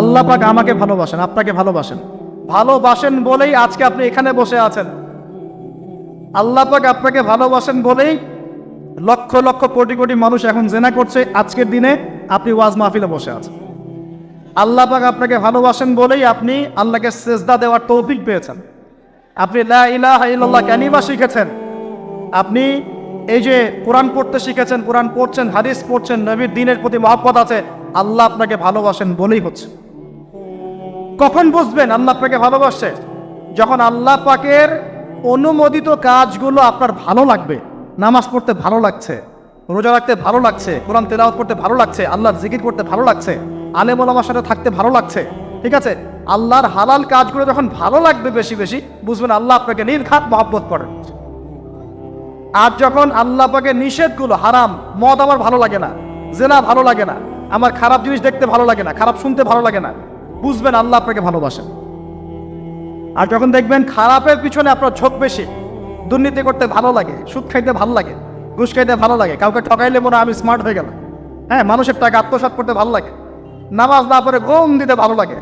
আল্লাহ পাক আমাকে ভালোবাসেন, আপনাকে ভালোবাসেন। ভালোবাসেন বলেই আজকে আপনি এখানে বসে আছেন। আল্লাহ পাক আপনাকে ভালোবাসেন বলেই লক্ষ লক্ষ কোটি কোটি মানুষ এখন জেনা করছে, আজকের দিনে আপনি ওয়াজ মাহফিলে বসে আছেন। আল্লাহ পাক আপনাকে ভালোবাসেন বলেই আপনি আল্লাহকে সেজদা দেওয়ার তৌফিক পেয়েছেন। আপনি লা ইলাহা ইল্লাল্লাহ কালিমা শিখেছেন। আপনি এই যে কোরআন পড়তে শিখেছেন, কোরআন পড়ছেন, হাদিস পড়ছেন, নবীর দিনের প্রতি মহব্বত আছে, আল্লাহ আপনাকে ভালোবাসেন বলেই হচ্ছে। কখন বুঝবেন আল্লাহ আপনাকে ভালোবাসছে? যখন আল্লাহ পাকের অনুমোদিত কাজগুলো আপনার ভালো লাগবে, নামাজ পড়তে ভালো লাগছে, রোজা রাখতে ভালো লাগছে, কোরআন তেলাওয়াত করতে ভালো লাগছে, আল্লাহর জিকির করতে ভালো লাগছে, আলেম ওলামার সাথে থাকতে ভালো লাগছে, ঠিক আছে? আল্লাহর হালাল কাজগুলো যখন ভালো লাগবে বেশি বেশি, বুঝবেন আল্লাহ আপনাকে নির্ঘাত মহব্বত করেন। আর যখন আল্লাহ পাকে নিষেধগুলো হারাম, মদ আমার ভালো লাগে না, জেনা ভালো লাগে না, আমার খারাপ জিনিস দেখতে ভালো লাগে না, খারাপ শুনতে ভালো লাগে না, বুঝবেন আল্লাহ আপনাকে ভালোবাসেন। আর যখন দেখবেন খারাপের পিছনে আপনার ঝোঁক বেশি, দুর্নীতি করতে ভালো লাগে, সুদ খাইতে ভালো লাগে, ঘুষ খাইতে ভালো লাগে, কাউকে ঠকাইলে মনে আমি স্মার্ট হয়ে গেলাম। হ্যাঁ মানুষের টাকা আত্মসাৎ করতে ভালো লাগে, নামাজ না পড়ে ঘুম দিতে ভালো লাগে,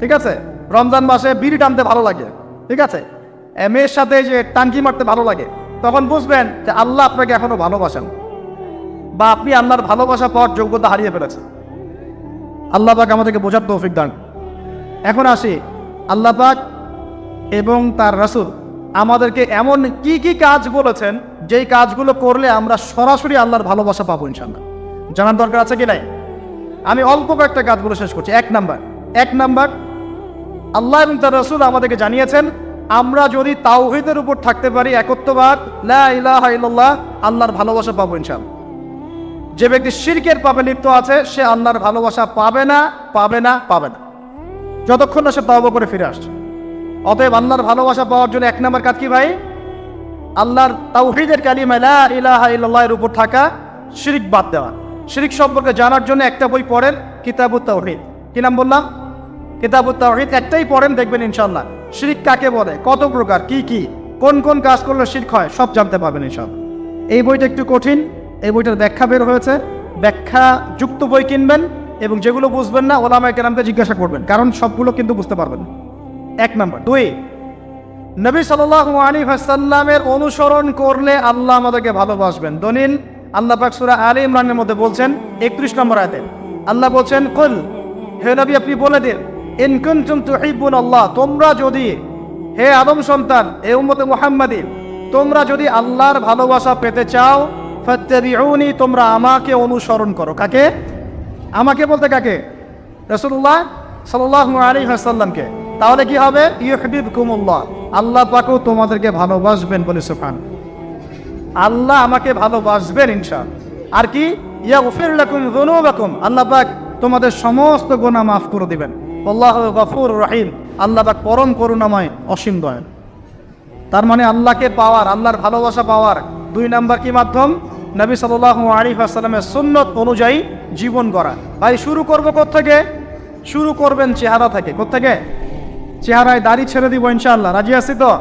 ঠিক আছে? রমজান মাসে বিড়ি টানতে ভালো লাগে, ঠিক আছে? মেয়ের সাথে যে টানকি মারতে ভালো লাগে তখন বুঝবেন যে আল্লাহ আপনাকে এখনও ভালোবাসেন। বা আপনি আল্লাহর ভালোবাসা পাওয়ার যোগ্যতা হারিয়ে ফেলেছেন। আল্লাহ পাক আমাদেরকে বোঝার তৌফিক দান। এখন আসি, আল্লাহ পাক এবং তার রাসূল আমাদেরকে এমন কি কি কাজ বলেছেন, যেই কাজগুলো করলে আমরা সরাসরি আল্লাহর ভালোবাসা পাবো ইনশাল্লাহ জানার দরকার আছে কি নাই? আমি অল্প কয়েকটা কাজগুলো শেষ করছি। এক নাম্বার এক নাম্বার, আল্লাহ এবং তার রসুল আমাদেরকে জানিয়েছেন আমরা যদি তাওহিদের উপর থাকতে পারি একত্ববাদ, লা ইলাহা ইল্লাল্লাহ, আল্লাহর ভালোবাসা পাবো ইনশাল্লাহ যে ব্যক্তি শিরকের পাপে লিপ্ত আছে, সে আল্লাহর ভালোবাসা পাবে না পাবে না পাবে না। যতক্ষণ না সে তওবা করে ফিরে আসছে। অতএব আল্লাহর ভালোবাসা পাওয়ার জন্য এক নম্বর কাজ কি ভাই? আল্লাহর তাওহিদের কালিমা লা ইলাহা ইল্লাল্লাহের উপর থাকা, শিরিক বাদ দেওয়া। শিরিক সম্পর্কে জানার জন্য একটা বই পড়েন কিতাবুত তাওহিদ। কি নাম বললাম? কিতাবুত তাওহিদ একটাই পড়েন, দেখবেন ইনশাল্লাহ শিরিক কাকে বলে? কত প্রকার? কি কি? কোন কোন কাজ করলে শিরক হয়? সব জানতে পারবেন ইনশাল্লাহ এই বইটা একটু কঠিন। এই বইটার ব্যাখ্যা বের হয়েছে। ব্যাখ্যা যুক্ত বই কিনবেন এবং যেগুলো বুঝবেন না, ওলামায় কেরামকে জিজ্ঞাসা করবেন। কারণ সবগুলো কিন্তু বুঝতে পারবেন। এক নম্বর। দুই, নবী আলী হাসাল্লামের অনুসরণ করলে আল্লাহ আমাদেরকে ভালোবাসবেন। দলিল, আল্লাহ পাক সূরা আলী ইমরানের মধ্যে বলছেন, একত্রিশ নম্বর আয়াতে। আল্লাহ বলছেন, কুল, হে নবী, আপনি বলে দিন ইন কুনতুম তুহিব্বুন আল্লাহ, তোমরা যদি, হে আদম সন্তান হে উম্মতে মুহাম্মাদি, তোমরা যদি আল্লাহর ভালোবাসা পেতে চাও, ফাত্তাবিউনি, তোমরা আমাকে অনুসরণ করো। কাকে? আমাকে বলতে কাকে? রসুল্লাহ সাল্লাহ আলী হাসাল্লামকে তাহলে কি হবে? ইউহবিব কুমুল্লাহ আল্লাহ পাকেও তোমাদেরকে ভালোবাসবেন বলে সুফান আল্লাহ আমাকে ভালোবাসবেন ইনশা। আর কি? ইয়া উফির লাকুম আল্লাহ পাক তোমাদের সমস্ত গুনাহ মাফ করে দিবেন। আল্লাহ গফুর রহিম। আল্লাহ পাক পরম করুণাময়, অসীম দয়াল। তার মানে আল্লাহকে পাওয়ার, আল্লাহর ভালোবাসা পাওয়ার দুই নাম্বার কি মাধ্যম? নবী সাল্লাল্লাহু আলাইহি ওয়াসাল্লামের সুন্নত অনুযায়ী জীবন গড়া। ভাই, শুরু করব থেকে শুরু করবেন চেহারা থেকে। থেকে চেহারায় দাড়ি ছেড়ে দিব ইনশাল্লাহ রাজি আছি তো?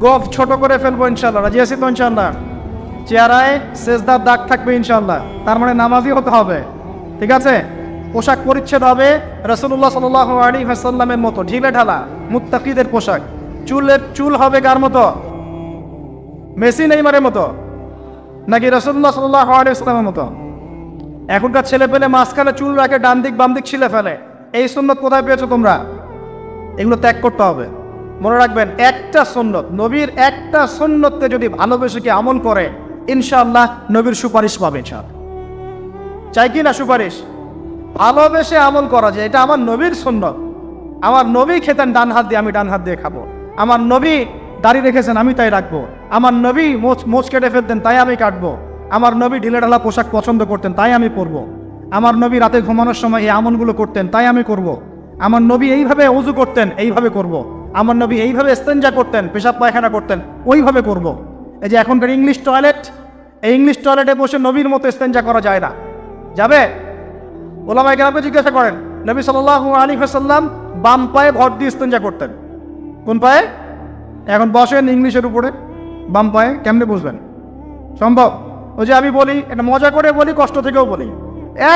গফ ছোট করে ফেলব ইনশাল্লাহ রাজি আছি তো ইনশাআল্লাহ? চেহারায় সেজদার দাগ থাকবে ইনশাল্লাহ তার মানে নামাজি হতে হবে। ঠিক আছে? পোশাক পরিচ্ছেদ হবে রসুল্লাহ সাল আলী হাসাল্লামের মতো। ঢিলে ঢালা, মুত্তাকিদের পোশাক। চুলের, চুল হবে কার মতো? মেসি নেইমারের মতো। নাকি রসুল্লাহ সাল্লাহ আলিয়াল্লামের মতো? এখনকার ছেলে পেলে মাঝখানে চুল রাখে ডান দিক বাম দিক ছিলে ফেলে। এই সুন্নত কোথায় পেয়েছ তোমরা? এগুলো ত্যাগ করতে হবে। মনে রাখবেন, একটা সুন্নত, নবীর একটা সুন্নতকে যদি ভালোবেসে কি আমল করে, ইনশাআল্লাহ নবীর সুপারিশ পাবে চাই কি না সুপারিশ? ভালোবেসে আমল করা যায়। এটা আমার নবীর সুন্নত। আমার নবী খেতেন, ডান হাত দিয়ে আমি ডান হাত দিয়ে খাব। আমার নবী দাড়ি রেখেছেন, আমি তাই রাখব। আমার নবী মোচ মোচ কেটে ফেলতেন, তাই আমি কাটবো। আমার নবী ঢিলে ঢালা পোশাক পছন্দ করতেন, তাই আমি পরবো। আমার নবী রাতে ঘুমানোর সময় এই আমলগুলো করতেন, তাই আমি করব। আমার নবী এইভাবে অজু করতেন, এইভাবে করব। আমার নবী এইভাবে স্তেঞ্জা করতেন, পেশাব পায়খানা করতেন, ওইভাবে করব। এই যে এখনকার ইংলিশ টয়লেট এই ইংলিশ টয়লেটে বসে নবীর মতো স্তেঞ্জা করা যায় না। যাবে? ওলামাই গ্রামকে জিজ্ঞাসা করেন, নবী সাল্লাহ আলী হাসাল্লাম বাম পায়ে ভর দিয়ে ইস্তেঞ্জা করতেন। কোন পায়ে? এখন বসেন ইংলিশের উপরে, বাম পায়ে কেমনে বুঝবেন? সম্ভব? ওই যে আমি বলি, এটা মজা করে বলি, কষ্ট থেকেও বলি।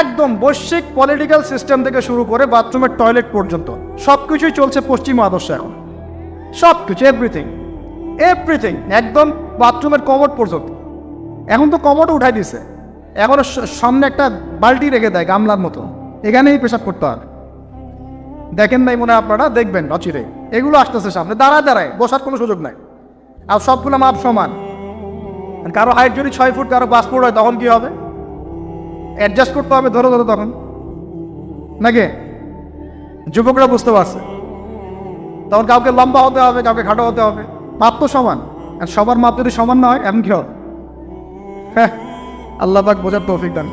একদম বৈশ্বিক পলিটিক্যাল সিস্টেম থেকে শুরু করে বাথরুমের টয়লেট পর্যন্ত সব কিছুই চলছে পশ্চিম আদর্শ এখন। সব কিছু এভরিথিং এভরিথিং একদম বাথরুমের কমোড পর্যন্ত। এখন তো কমোডও উঠাই দিছে। এখন সামনে একটা বালতি রেখে দেয় গামলার মতো। এখানেই পেশাব করতে হয়। দেখেন নাই মনে আপনারা? দেখবেন, অচিরে। এগুলো আসতেছে সামনে। দাঁড়ায় দাঁড়ায়। বসার কোনো সুযোগ নাই। আর সবগুলো মাপ সমান। কারও হাইট যদি ছয় ফুট, কারও পাঁচ ফুট হয়, তখন কি হবে? অ্যাডজাস্ট করতে হবে, ধরো ধরো তখন। নাকি? যুবকরা বুঝতে পারছে। তখন কাউকে লম্বা হতে হবে, কাউকে খাটো হতে হবে। মাপ তো সমান। আর সবার মাপ যদি সমান না হয়, এমন কি হবে? হ্যাঁ। আল্লাহ পাক বোঝার তৌফিক দান।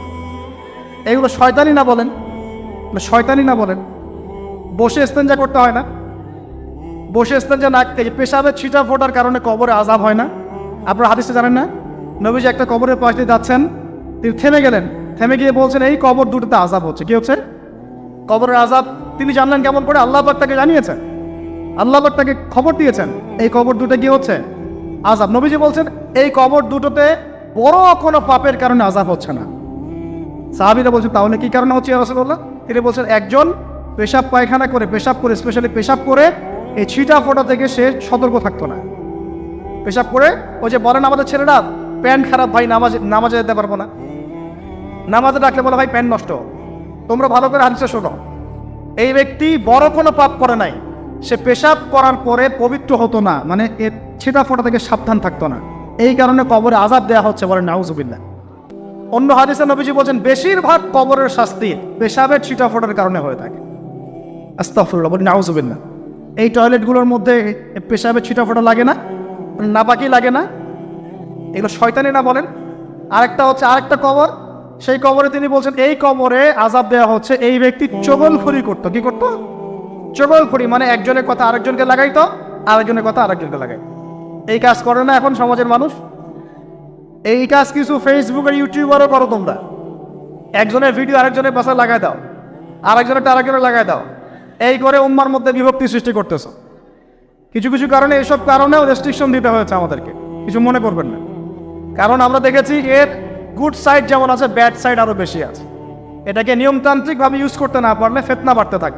এইগুলো শয়তানি না বলেন শয়তানি না বলেন। বসে স্তেঞ্জা করতে হয় না। বসে স্তেঞ্জা না এই যে পেশাবের ছিটা ফোটার কারণে কবরে আজাব হয় না। আপনারা হাদিসে জানেন না? নবীজি একটা কবরের পাশ দিয়ে যাচ্ছেন, তিনি থেমে গেলেন। থেমে গিয়ে বলছেন, এই কবর দুটোতে আজাব হচ্ছে। কি হচ্ছে? কবরের আজাব তিনি জানলেন কেমন করে আল্লাহ পাক তাকে জানিয়েছেন। আল্লাহ পাক তাকে খবর দিয়েছেন, এই কবর দুটো কি হচ্ছে? আজাব নবীজি বলছেন, এই কবর দুটোতে বড় কোনো পাপের কারণে আজাব হচ্ছে না। সাহাবিরা বলছেন তাহলে কি কারণে হচ্ছে রসগোল্লা তিনি বলছেন, একজন পেশাব পায়খানা করে, পেশাব করে স্পেশালি পেশাব করে এই ছিটা ফোটা থেকে সে সতর্ক থাকতো না। পেশাব করে ওই যে বলেন আমাদের ছেলেরা, প্যান্ট খারাপ ভাই, নামাজ, নামাজে যেতে পারব না। নামাজে ডাকলে বলে, ভাই, প্যান্ট নষ্ট। তোমরা ভালো করে হাদিসে শোনো। এই ব্যক্তি বড় কোনো পাপ করে নাই। সে পেশাব করার পরে পবিত্র হতো না। মানে এর ছিটা ফোটা থেকে সাবধান থাকতো না। এই কারণে কবরে আজাব দেওয়া হচ্ছে বলে নাউজুবিল্লাহ। অন্য হাদিসে নবীজি বলছেন, বেশিরভাগ কবরের শাস্তি পেশাবের ছিটা ফোটার কারণে হয়ে থাকে। আস্তাফরুল্লাহ বলি নাউজুবিল্লাহ। এই টয়লেটগুলোর মধ্যে পেশাবের ছিটা ফোটা লাগে না? নাপাকি লাগে না? এগুলো শয়তানি না বলেন? আরেকটা হচ্ছে, আরেকটা কবর। সেই কবরে তিনি বলছেন, এই কবরে আজাব দেওয়া হচ্ছে, এই ব্যক্তি চগলখড়ি করতো। কি করতো? চগলখড়ি মানে একজনের কথা আরেকজনকে লাগাইতো, আরেকজনের কথা আরেকজনকে লাগাই এই কাজ করে না এখন সমাজের মানুষ। এই কাজ কিছু ফেসবুক আর ইউটিউবারও করো তোমরা। একজনের ভিডিও আরেকজনের পাশে লাগাই দাও। আরেকজনের আরেকজনের লাগাই দাও। এই করে উম্মার মধ্যে বিভক্তি সৃষ্টি করতেছো। কিছু কিছু কারণে এসব কারণেও রেস্ট্রিকশন দিতে হয়েছে আমাদেরকে। কিছু মনে করবেন না। কারণ আমরা দেখেছি এর গুড সাইড যেমন আছে ব্যাড সাইড আরও বেশি আছে। এটাকে নিয়মতান্ত্রিকভাবে ইউজ করতে না পারলে ফেতনা বাড়তে থাকে।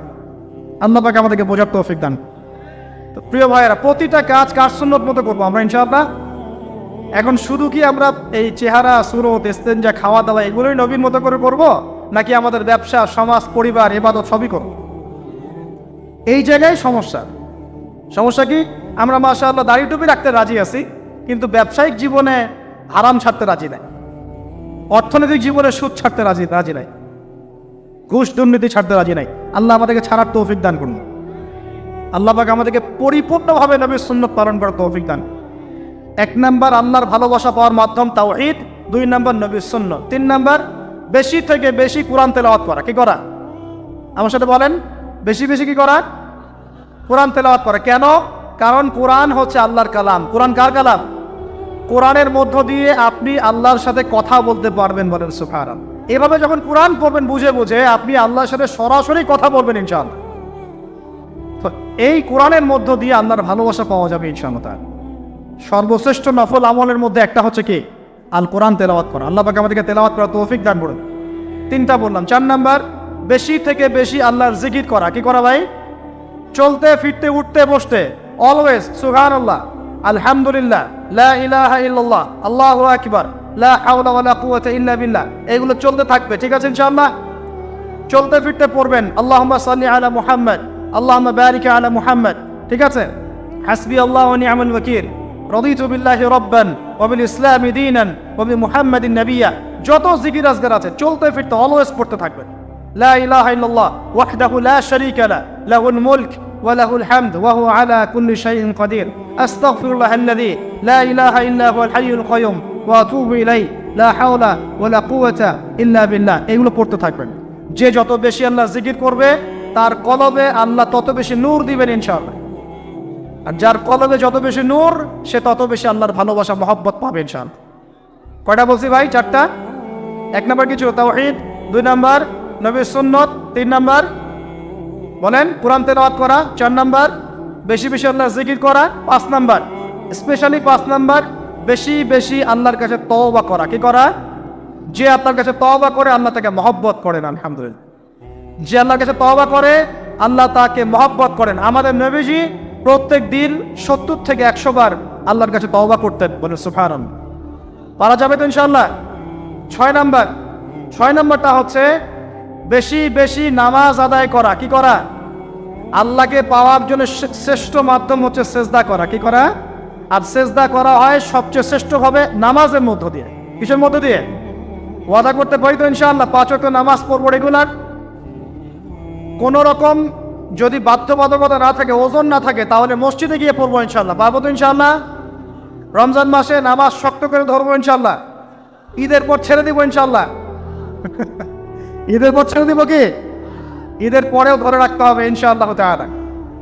আল্লাহ আমাদেরকে বোঝার তৌফিক দান তো প্রিয় ভাইয়েরা, প্রতিটা কাজ কার সুন্নত মতো করব আমরা, ইনশাআল্লাহ? এখন শুধু কি আমরা এই চেহারা, সুরত এস্তেঞ্জা খাওয়া দাওয়া এগুলোই নবীন মতো করে করব, নাকি আমাদের ব্যবসা, সমাজ, পরিবার, এবাদত সবই করব? এই জায়গায় সমস্যা। সমস্যা কি? আমরা মাসা আল্লাহ দাড়ি টুপি রাখতে রাজি আছি, কিন্তু ব্যবসায়িক জীবনে হারাম ছাড়তে রাজি নাই। অর্থনৈতিক জীবনে সুদ ছাড়তে রাজি রাজি নাই। ঘুষ দুর্নীতি ছাড়তে রাজি নাই। আল্লাহ আমাদেরকে ছাড়ার তৌফিক দান করুন। আল্লাহ পাক আমাদেরকে পরিপূর্ণভাবে নবীর সুন্নত পালন করার তৌফিক দান। এক নাম্বার আল্লাহর ভালোবাসা পাওয়ার মাধ্যম তাও ঈদ দুই নম্বর নবীর শূন্য তিন নাম্বার বেশি থেকে বেশি কোরআন তেলাওয়াত করা। কি করা? আমার সাথে বলেন, বেশি বেশি কি করা? কোরআন তেলাওয়াত করা। কেন? কারণ কোরআন হচ্ছে আল্লাহর কালাম। কোরআন কার কালাম? কোরআনের মধ্য দিয়ে আপনি আল্লাহর সাথে কথা বলতে পারবেন বলেন সুফার এভাবে যখন কোরআন পড়বেন বুঝে বুঝে আপনি আল্লাহর সাথে সরাসরি কথা বলবেন, ইনশাআল্লাহ। এই কোরআনের মধ্য দিয়ে আল্লাহর ভালোবাসা পাওয়া যাবে ইনশাআল্লাহ। সর্বশ্রেষ্ঠ নফল আমলের মধ্যে একটা হচ্ছে কি? আল কোরআন তেলাওয়াত করা। আল্লাহ পাকে আমাদেরকে তেলাওয়াত করা তৌফিক দান করুন। তিনটা বললাম। চার নাম্বার, বেশি থেকে বেশি আল্লাহর জিকির করা। কি করা ভাই? চলতে, ফিরতে, উঠতে, বসতে। অলওয়েজ সুহান আল্লাহ আলহামদুলিল্লাহ। লা ইলাহা ইল্লাল্লাহ। আল্লাহু আকবার। লা হাওলা ওয়ালা কুওয়াতা ইল্লা বিল্লাহ। এগুলো চলতে থাকবে, ঠিক আছে ইনশাআল্লাহ? চলতে, ফিরতে পড়বেন। আল্লাহুম্মা সাল্লি আলা মুহাম্মদ। আল্লাহ বারিক আলা মুহাম্মদ ঠিক আছে হাসবি আল্লাহ নিয়ামুল ওয়াকিল রদিত বিল্লাহি রব্বান ওবিল ইসলাম দিনান ওবি মুহাম্মাদিন নবিয়া যত জিকির আজগার আছে চলতে ফিরতে অলওয়েজ পড়তে থাকবেন লা ইলাহা ইল্লাল্লাহ ওয়াহদাহু লা শারীকা লা লাহুল মুলক وله الحمد وهو على كل شيء قدير أستغفر الله الذي لا إله إلا هو الحي القيوم وأتوب إليه لا حول ولا قوة إلا بالله এগুলো পড়তে থাকবেন যে যত বেশি আল্লাহ জিকির করবে তার কলবে আল্লাহ তত বেশি নূর দিবেন ইনশাআল্লাহ। আর যার কলবে যত বেশি নূর, সে তত বেশি আল্লাহর ভালোবাসা, মহব্বত পাবে ইনশাআল্লাহ। কয়টা বলছি ভাই? চারটা? এক নম্বর কিছু, তাওহীদ, দুই নাম্বার নবীর সুন্নত, তিন নম্বর, বলেন, কোরআন তেলাওয়াত করা, চার নম্বর, বেশি বেশি আল্লাহ জিকির করা, পাঁচ নাম্বার, স্পেশালি পাঁচ নাম্বার, বেশি বেশি আল্লাহর কাছে তওবা করা, কি করা? যে আপনার কাছে তওবা করে, আল্লাহ তাকে মহব্বত করেন, আলহামদুলিল্লাহ। যে আল্লাহর কাছে তওবা করে, আল্লাহ তাকে মহব্বত করেন। আমাদের নবীজি প্রত্যেক দিন সত্তর থেকে একশো বার আল্লাহর কাছে তওবা করতেন। বলে সুফারন পারা যাবে তো ইনশাল্লাহ ছয় নাম্বার। ছয় নাম্বারটা হচ্ছে, বেশি বেশি নামাজ আদায় করা। কি করা? আল্লাহকে পাওয়ার জন্য শ্রেষ্ঠ মাধ্যম হচ্ছে সেজদা করা। কি করা? আর সেজদা করা হয় সবচেয়ে শ্রেষ্ঠভাবে নামাজের মধ্য দিয়ে। কিসের মধ্য দিয়ে? ওয়াদা করতে পারি তো ইনশাআল্লাহ। পাঁচ নামাজ পড়ব রেগুলার। কোন রকম যদি বাধ্যবাধকতা না থাকে, ওজন না থাকে, তাহলে মসজিদে গিয়ে পড়ব ইনশাল্লাহ পারব তো ইনশাল্লাহ রমজান মাসে নামাজ শক্ত করে ধরবো ইনশাল্লাহ ঈদের পর ছেড়ে দিব ইনশাল্লাহ ঈদের পর ছেড়ে দিব কি? ঈদের পরেও ধরে রাখতে হবে ইনশাআল্লাহ তাআলা।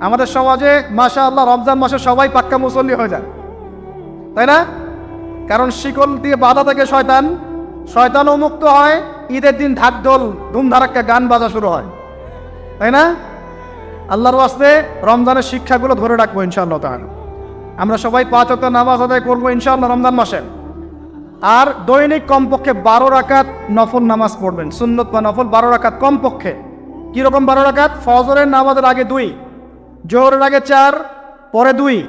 আমাদের সমাজে মাশা আল্লাহ রমজান মাসে সবাই পাক্কা মুসল্লি হয়ে যায়। তাই না? কারণ শিকল দিয়ে বাধা থাকে শয়তান। শয়তানও মুক্ত হয়, ঈদের দিন ঢাকঢোল, ধুমধারাক্কা গান বাজা শুরু হয়। তাই না? আল্লাহর ওয়াস্তে রমজানের শিক্ষাগুলো ধরে রাখব ইনশাআল্লাহ তাআলা। আমরা সবাই পাঁচ অক্ট নামাজ আদায় করব ইনশাআল্লাহ রমজান মাসে। আর দৈনিক কমপক্ষে বারো রাকাত নফল নামাজ পড়বেন। সুন্নত বা নফল বারো রাকাত কমপক্ষে। কীরকম বারো রাকাত? ফজরের নামাজের আগে দুই, জোহরের আগে চার, পরে দুই।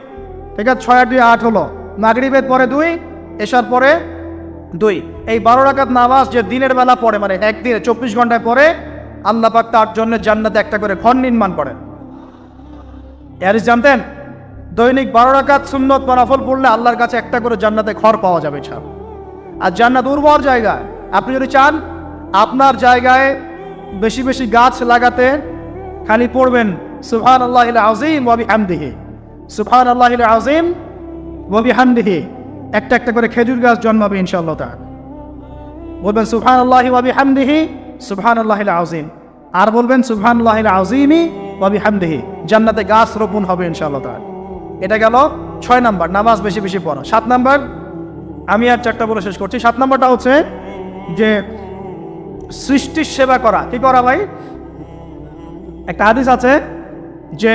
ঠিক আছে, ছয় দুই আট হলো। মাগরিবের পরে দুই এসার পরে দুই। এই বারো রাকাত নামাজ যে দিনের বেলা পড়ে মানে একদিনে চব্বিশ ঘন্টায় পরে আল্লাহ পাক তার জন্য জান্নাতে একটা করে ঘর নির্মাণ করেন। এর জানতেন, দৈনিক বারো রাকাত সুন্নত নফল পড়লে আল্লাহর কাছে একটা করে জান্নাতে ঘর পাওয়া যাবে ছাড়। আর জান্নাত উর্বর জায়গা আপনি যদি চান, আপনার জায়গায় বেশি বেশি গাছ লাগাতে খালি পড়বেন সুফান আল্লাহ আজিম ওয়াবি হামদিহি সুফান আল্লাহ আজিম ওয়াবি হামদিহি একটা একটা করে খেজুর গাছ জন্মাবে ইনশাআল্লাহ তাআলা। বলবেন সুফান আল্লাহ ওয়াবি হামদিহি সুফান আল্লাহ আজিম আর বলবেন সুফান আজিমি ওয়াবি হামদিহি জান্নাতে গাছ রোপণ হবে ইনশাআল্লাহ এটা গেল ছয় নাম্বার, নামাজ বেশি বেশি পড়া। সাত নাম্বার, আমি আর চারটা বলে শেষ করছি। সাত নম্বরটা হচ্ছে যে সৃষ্টির সেবা করা। কি করা ভাই? একটা হাদিস আছে যে,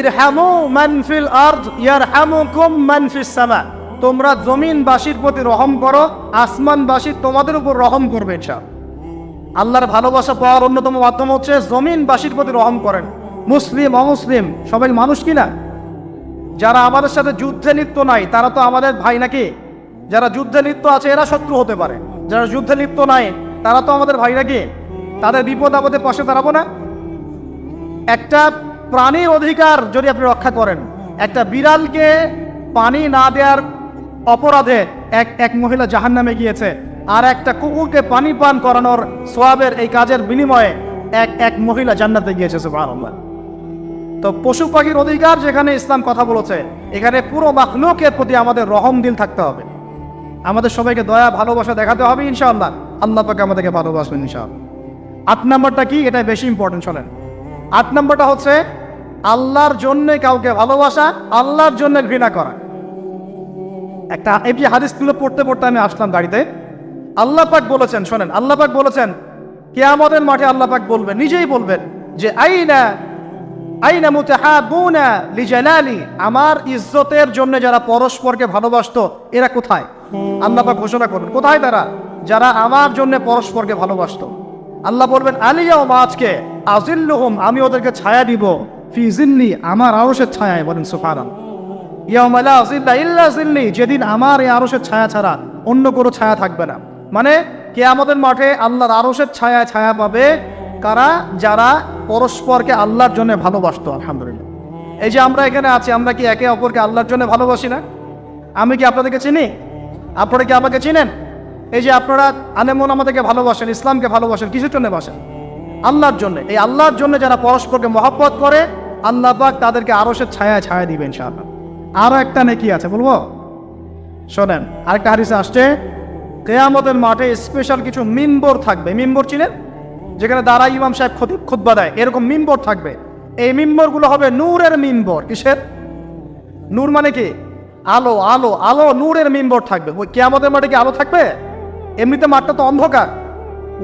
ইরহামু মানফিল আরদ, ইয়ারহামুকুম মানফিস সামা। তোমরা জমিনবাসীর প্রতি রহম করো, আসমানবাসী তোমাদের উপর রহম করবে ইনশাআল্লাহ। আল্লাহর ভালোবাসা পাওয়ার অন্যতম মাধ্যম হচ্ছে জমিনবাসীর প্রতি রহম করেন। মুসলিম, অমুসলিম, সবাই মানুষ কিনা যারা আমাদের সাথে যুদ্ধে লিপ্ত নাই, তারা তো আমাদের ভাই নাকি? যারা যুদ্ধে লিপ্ত আছে, এরা শত্রু হতে পারে। যারা যুদ্ধে লিপ্ত নাই, তারা তো আমাদের ভাই নাকি? তাদের বিপদ আপদে পাশে দাঁড়াবো না? একটা প্রাণীর অধিকার যদি আপনি রক্ষা করেন, একটা বিড়ালকে পানি না দেওয়ার অপরাধে এক এক মহিলা জাহান নামে গিয়েছে। আর একটা কুকুরকে পানি পান করানোর সোয়াবের এই কাজের বিনিময়ে এক এক মহিলা জান্নাতে গিয়েছে, সুবহানাল্লাহ। তো পশু পাখির অধিকার যেখানে ইসলাম কথা বলেছে, এখানে পুরো মাখলুকের প্রতি আমাদের রহম দিল থাকতে হবে। আমাদের সবাইকে দয়া, ভালোবাসা দেখাতে হবে, ইনশাআল্লাহ। আল্লাহ পাকে আমাদেরকে ভালোবাসবেন, ইনশাআল্লাহ। আট নাম্বারটা কি? এটা বেশি ইম্পর্টেন্ট শোনেন। আট নাম্বারটা হচ্ছে, আল্লাহর জন্য কাউকে ভালোবাসা, আল্লাহর জন্য ঘৃণা করা। একটা এই যে হাদিসগুলো পড়তে পড়তে আমি আসলাম গাড়িতে। আল্লাহ পাক বলেছেন, শোনেন, আল্লাহ পাক বলেছেন, কেয়ামতের মাঠে আল্লাহ পাক বলবেন নিজেই বলবেন যে, আইনা আইনা মুতাহাবুনা লিজালালি, আমার ইজ্জতের জন্য যারা পরস্পরকে ভালোবাসতো, এরা কোথায়? আল্লাহ পাক ঘোষণা করবেন কোথায় তারা? যারা আমার জন্য পরস্পরকে আল্লাহ বলবেন আলিয়া আজকে আজিল্লুহুম, আমি ওদেরকে ছায়া দিব, ফি জিল্লি, আমার আরশের ছায়ায়, বলেন সুফারান ইয়াউমালা আজিল্লা ইল্লা জিল্লি, যেদিন আমার এই আরশের ছায়া ছাড়া অন্য কোনো ছায়া থাকবে না। মানে কেয়ামতের মাঠে আল্লাহর আরসের ছায়ায় ছায়া পাবে কারা? যারা পরস্পরকে আল্লাহর জন্য ভালোবাসতো, আলহামদুলিল্লাহ। এই যে আমরা এখানে আছি, আমরা কি একে অপরকে আল্লাহর জন্য ভালোবাসি না? আমি কি আপনাদেরকে চিনি? আপনারা কি আমাকে চিনেন? এই যে আপনারা আনেমন আমাদেরকে ভালোবাসেন, ইসলামকে ভালোবাসেন, কিসের জন্য বাসেন? আল্লাহর জন্য। এই আল্লাহর জন্য যারা পরস্পরকে মহব্বত করে, আল্লাহ পাক তাদেরকে আরশের ছায়া ছায়া দিবেন ইনশাআল্লাহ। আরও একটা নেকি আছে, বলব? শোনেন, আরেকটা হারিসে আসছে কেয়ামতের মাঠে স্পেশাল কিছু মিম্বর থাকবে। মিম্বর চিনেন? যেখানে দাঁড়া ইমাম সাহেব খতিব খুতবা দেয়। এরকম মিম্বর থাকবে। এই মিম্বরগুলো হবে নূরের মিম্বর কিসের? নূর মানে কি? আলো আলো আলো নূরের মিম্বর থাকবে। ওই কেয়ামতের মাঠে কি আলো থাকবে? এমনিতে মাঠটা তো অন্ধকার।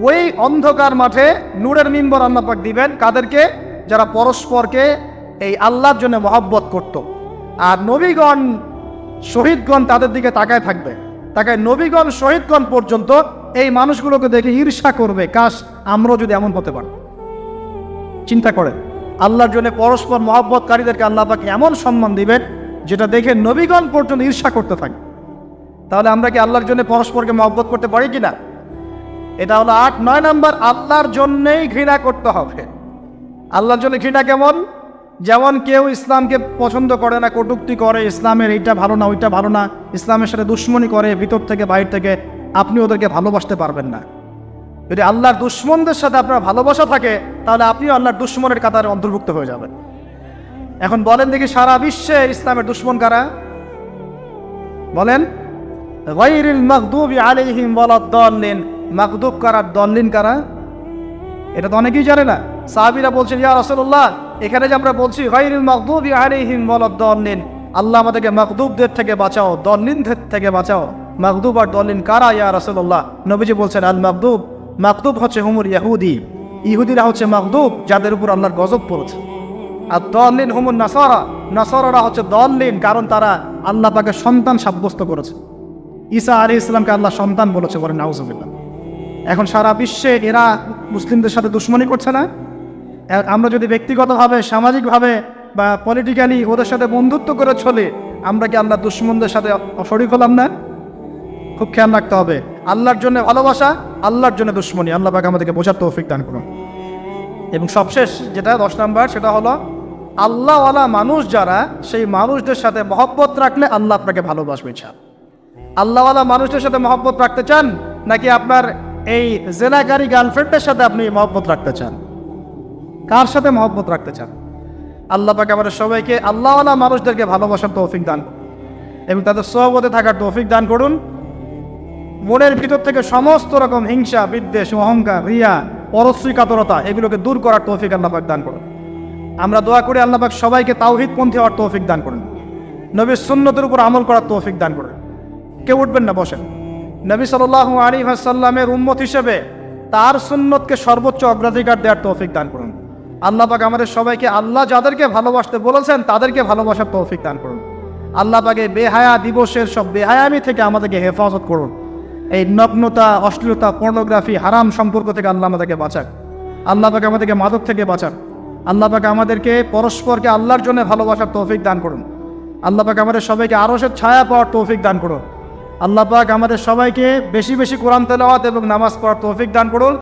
ওই অন্ধকার মাঠে নূরের মিম্বর আল্লাহ পাক দিবেন। কাদেরকে? যারা পরস্পরকে এই আল্লাহর জন্য মহব্বত করত। আর নবীগণ, শহীদগণ তাদের দিকে তাকায় থাকবে। তাকায় নবীগণ শহীদগণ পর্যন্ত এই মানুষগুলোকে দেখে ঈর্ষা করবে, কাশ, আমরাও যদি এমন হতে পারি। চিন্তা করেন, আল্লাহর জন্য পরস্পর মহব্বতকারীদেরকে আল্লাহ পাকে এমন সম্মান দিবেন, যেটা দেখে নবীগণ পর্যন্ত ঈর্ষা করতে থাকে। তাহলে আমরা কি আল্লাহর জন্য পরস্পরকে মহব্বত করতে পারি কিনা এটা হলো আট, নয় নাম্বার, আল্লাহর জন্যেই ঘৃণা করতে হবে। আল্লাহর জন্য ঘৃণা কেমন? যেমন কেউ ইসলামকে পছন্দ করে না, কটুক্তি করে, ইসলামের এইটা ভালো না, ওইটা ভালো না, ইসলামের সাথে দুশ্মনী করে, ভিতর থেকে, বাইরে থেকে, আপনি ওদেরকে ভালোবাসতে পারবেন না। যদি আল্লাহর দুশ্মনদের সাথে আপনার ভালোবাসা থাকে, তাহলে আপনিও আল্লাহর দুশ্মনের কাতারে অন্তর্ভুক্ত হয়ে যাবেন। এখন বলেন দেখি সারা বিশ্বে ইসলামের দুশ্মন কারা? বলেন মাগদুবি আলাইহিম ওয়ালাদ-দাল্লিন মাগদুব কারা কারা? এটা তো অনেকেই জানে না। সাহাবীরা বলছেন, ইয়া রাসূলুল্লাহ এখানে যে আমরা বলছি আল্লাহ আমাদেরকে মাগদুবদের থেকে বাঁচাও, দল্লিনদের থেকে বাঁচাও। মাগদুব আর দল্লিন কারা ইয়া রাসূলুল্লাহ? নবীজি বলছেন, আল মাগদুব মাগদুব হচ্ছে হুমুর ইহুদি ইহুদিরা হচ্ছে মাগদুব, যাদের উপর আল্লাহর গজব পড়েছে। আর দলিন হুমুন নাসারা। নাসারারা হচ্ছে দলিন কারণ তারা আল্লাহ পাকে সন্তান সাব্যস্ত করেছে। ঈসা আলী ইসলামকে আল্লাহ সন্তান বলেছে বলে নাউজুবিল্লাহ। এখন সারা বিশ্বে এরা মুসলিমদের সাথে দুশ্মনী করছে না? আমরা যদি ব্যক্তিগতভাবে, সামাজিকভাবে বা পলিটিক্যালি ওদের সাথে বন্ধুত্ব করে চলে, আমরা কি আল্লাহ দুশ্মনদের সাথে শরিক হলাম না? খুব খেয়াল রাখতে হবে। আল্লাহর জন্য ভালোবাসা, আল্লাহর জন্য দুশ্মনী। আল্লাহ পাকে আমাদেরকে বোঝার তৌফিক দান করুন। এবং সবশেষ যেটা, দশ নাম্বার, সেটা হলো, আল্লাহওয়ালা মানুষ যারা, সেই মানুষদের সাথে মহব্বত রাখলে আল্লাহ আপনাকে ভালোবাসবে চান আল্লাহওয়ালা মানুষদের সাথে মহব্বত রাখতে চান, নাকি আপনার এই জেনাকারী গার্লফ্রেন্ডের সাথে আপনি মহব্বত রাখতে চান? কার সাথে মহব্বত রাখতে চান? আল্লাহ পাকে আমাদের সবাইকে আল্লাহওয়ালা মানুষদেরকে ভালোবাসার তৌফিক দান। করুন এবং তাদের সহবতে থাকার তৌফিক দান করুন। মনের ভিতর থেকে সমস্ত রকম হিংসা, বিদ্বেষ, অহংকার, রিয়া পরশ্রী কাতরতা এগুলোকে দূর করার তৌফিক আল্লাহ পাক দান করুন। আমরা দোয়া করি আল্লাহ পাক সবাইকে তাওহিদ পন্থী হওয়ার তৌফিক দান করুন। নবীর সুন্নতের উপর আমল করার তৌফিক দান করুন। কেউ উঠবেন না, বসেন। নবী সাল আলী সাল্লামের উম্মত হিসেবে তার সুন্নতকে সর্বোচ্চ অগ্রাধিকার দেওয়ার তৌফিক দান করুন। আল্লাহ আমাদের সবাইকে, আল্লাহ যাদেরকে ভালোবাসতে বলেছেন, তাদেরকে ভালোবাসার তৌফিক দান করুন। আল্লাহ পাকে বেহায়া দিবসের সব বেহায়ামি থেকে আমাদেরকে হেফাজত করুন। এই নগ্নতা, অশ্লীলতা পর্নোগ্রাফি হারাম সম্পর্ক থেকে আল্লাহ আমাদেরকে বাঁচাক। আল্লাহ পাকে আমাদেরকে মাদক থেকে বাঁচাক। আল্লাহ পাকে আমাদেরকে পরস্পরকে আল্লাহর জন্য ভালোবাসার তৌফিক দান করুন। আল্লাহ পাক আমাদের সবাইকে আরশের ছায়া পাওয়ার তৌফিক দান করুন। আল্লাহ পাক আমাদের সবাইকে বেশি বেশি কোরআন তেলাওয়াত এবং নামাজ পড়ার তৌফিক দান করুন।